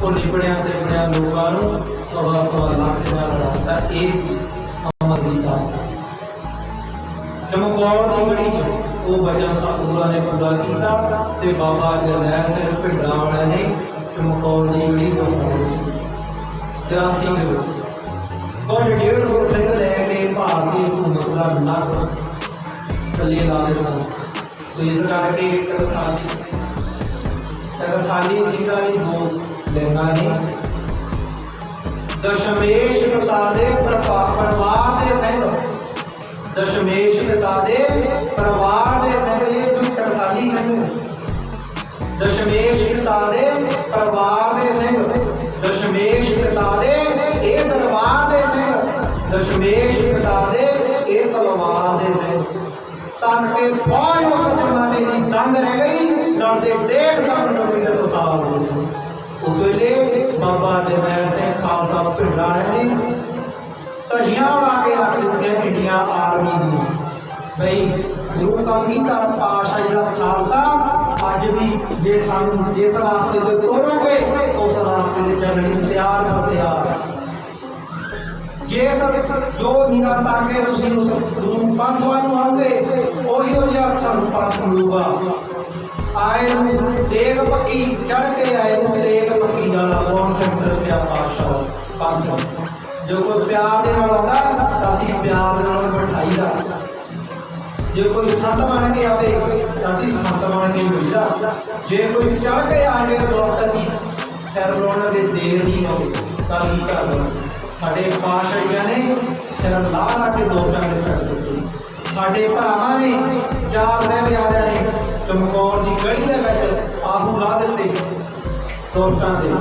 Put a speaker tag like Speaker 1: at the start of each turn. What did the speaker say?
Speaker 1: ਉਹ ਨਿਪੜਿਆ ਤੇ ਬਣਿਆ ਲੋਕਾਂ ਨੂੰ ਸਵਾ ਸਵਾ ਲੱਖ ਦਾ ਲੜਾਤਾ ਇਹ ਅਮਰ ਦੀ ਦਾਤ ਚਮਕੌਰ ਦੀ ਗੜੀ ਉਹ ਵਚਨ ਸਤਿਗੁਰਾਂ ਨੇ ਪੂਰਾ ਕੀਤਾ ਤੇ ਬਾਬਾ ਜਰਨੈਲ ਸਿੰਘ ਭਿੰਡਰਾਂ ਵਾਲਿਆਂ ਨੇ ਚਮਕੌਰ ਦੀ ਗੜੀ ਤੋਂ ਜਾਂ ਸਿੰਘ ਕੁਝ ਡੇਢ ਸੌ ਸਿੰਘ ਲੈ ਕੇ ਭਾਰਤੀ ਹਕੂਮਤ ਦਾ ਨੱਕ ਥੱਲੇ ਲਾ ਦਿੱਤਾ విజయనగరం టకసాలి టకసాలి సింగాలి దో लेंगानी दशमेश कतादे प्रभा प्रवाह दे संग दशमेश कतादे प्रवाह दे संग ये तुम टकसाली संग दशमेश कतादे प्रवाह दे संग दशमेश कतादे ए दरबार दे संग दशमेश कतादे ए तलवार दे संग तन के पाँच ਦਸ਼ਮੇਸ਼ ਪਿਤਾ ਦੇ ਇਹ ਤਲਵਾਰ ਦੇ ਸਿੰਘ ਤਨ ਕੇ ਫੌਜ ਉਸ ਜ਼ਮਾਨੇ ਦੀ ਦੰਗ ਰਹਿ ਗਈ ਲੜਦੇ ਦੇਖ ਦੰਗ ਨਵੀਂ ਦੇ ਸਾਲ ਦੇ ਸੀ ਉਸ ਵੇਲੇ ਬਾਬਾ ਜਰਨੈਲ ਸਿੰਘ ਖਾਲਸਾ ਪਿੰਡਾਂ ਵਾਲਿਆਂ ਨੇ ਧਜੀਆਂ ਉਡਾ ਕੇ ਰੱਖ ਦਿੱਤੀਆਂ ਇੰਡੀਆ ਆਰਮੀ ਦੀਆਂ ਬਈ ਗੁਰੂ ਕਲਗੀਧਰ ਪਾਸ਼ਾ ਜੀ ਦਾ ਖਾਲਸਾ ਅੱਜ ਵੀ ਜੇ ਸਾਨੂੰ ਜਿਸ ਰਾਸਤੇ ਤੇ ਤੋਰੋਗੇ ਉਸ ਰਾਸਤੇ ਤੇ ਚੱਲਣ ਲਈ ਤਿਆਰ ਹੋ ਤਿਆਰ ਜੇ ਸਰ ਜੋ ਨਿਗਾਹ ਤਾਕੇ ਤੁਸੀਂ ਉਸ ਗੁਰੂ ਪੰਥ ਜਿਹਾ ਮਿਲੂਗਾ ਆਏ ਨੂੰ ਦੇਗ ਪੱਕੀ ਚੜ ਕੇ ਆਏ ਨੂੰ ਦੇਗ ਪੱਕੀ ਨਾਲ ਕੌਣ ਸੈਂਟਰ ਪਿਆ ਪਾਸ਼ਾ ਪੰਥ ਜੋ ਕੋਈ ਪਿਆਰ ਦੇ ਨਾਲ ਆਉਂਦਾ ਤਾਂ ਅਸੀਂ ਪਿਆਰ ਦੇ ਨਾਲ ਬਿਠਾਈਦਾ। ਜੇ ਕੋਈ ਸੰਤ ਬਣ ਕੇ ਆਵੇ ਤਾਂ ਅਸੀਂ ਸੰਤ ਬਣ ਕੇ ਮਿਲਦਾ ਜੇ ਕੋਈ ਚੜ ਕੇ ਆਵੇ ਲੋਕ ਦੀ ਸਿਰ ਲਾਉਣ ਦੇ ਦੇਰ ਨਹੀਂ ਹੋਵੇ ਤਾਂ ਕੀ ਕਰਨਾ? ਸਾਡੇ ਪਾਸ਼ਾਹੀਆਂ ਨੇ ਸਿਰ ਲਾ ਲਾ ਕੇ ਦੋ ਟੰਗ ਸੜ ਦਿੱਤੇ। ਸਾਡੇ ਭਰਾਵਾਂ ਨੇ, ਚਾਰ ਸਾਹਿਬਜ਼ਾਦਿਆਂ ਨੇ ਚਮਕੌਰ ਦੀ ਗੜੀ ਦੇ ਵਿੱਚ ਆਹੂ ਲਾ ਦਿੱਤੇ। ਦੋ ਦੇ